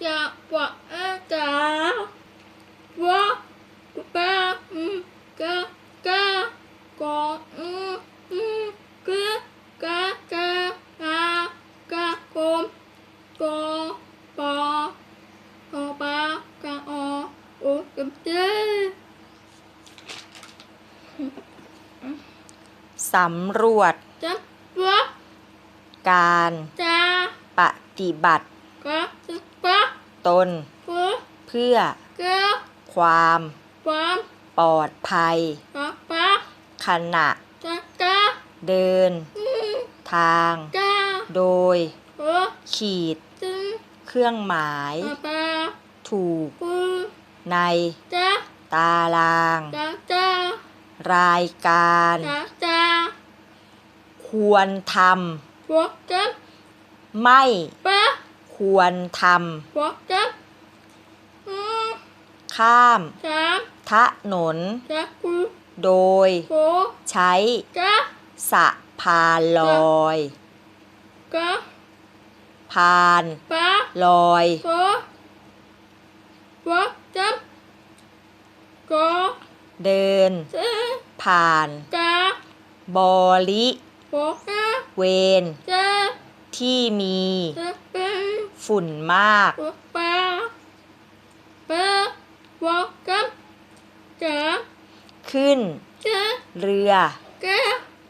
จะปะเอะจ๋าวะกะอืมกะกะกออืมอืมกะกะกะกะกะกอมกอปอปอปากะอโอกะเจสำรวจจะวะการจะปฏิบัติกะจะปะ ตน เพื่อเพื่อ เกะความความปลอดภัย ปะปะขณะจะกะเดิน อืมทาง กะโดยเพื่อขีด จึงเครื่องหมาย ปะปะถูกคือใน จะตาราง จะจะรายการ จะจะควรทพวกจะำไม่ ปะ ควรทพวกจะอืมำข้ามสามถนนจะกูโดยโฟใช้จะสะพานลอยกะพานปะลอยโฟพวกจะกอเดินจะผ่านกะบริพวกจะเวณจะที่มีจะเป็น ฝุ่นมากพวกปะปะพวกจะจะขึ้นจะเรือกะ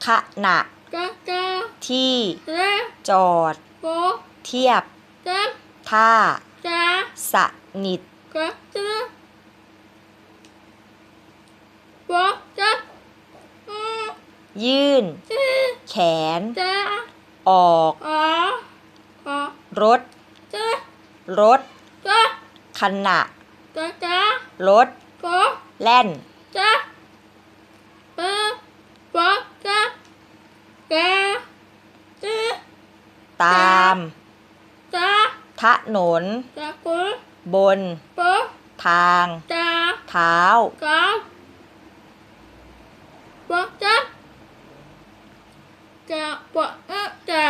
ขณะกะกะที่จะจอดโฟเทียบจะท่าจะสนิท กะจะบอกจะอืมยื่นจะแขนจะออก อ๋ออ๋อรถจะ รถจะขณะจะจะรถก็แล่นจะปะบอกจะแกจะตามจะถนนจะกูบนปะทางจะเท้าก็บอกจะจะบอกจะ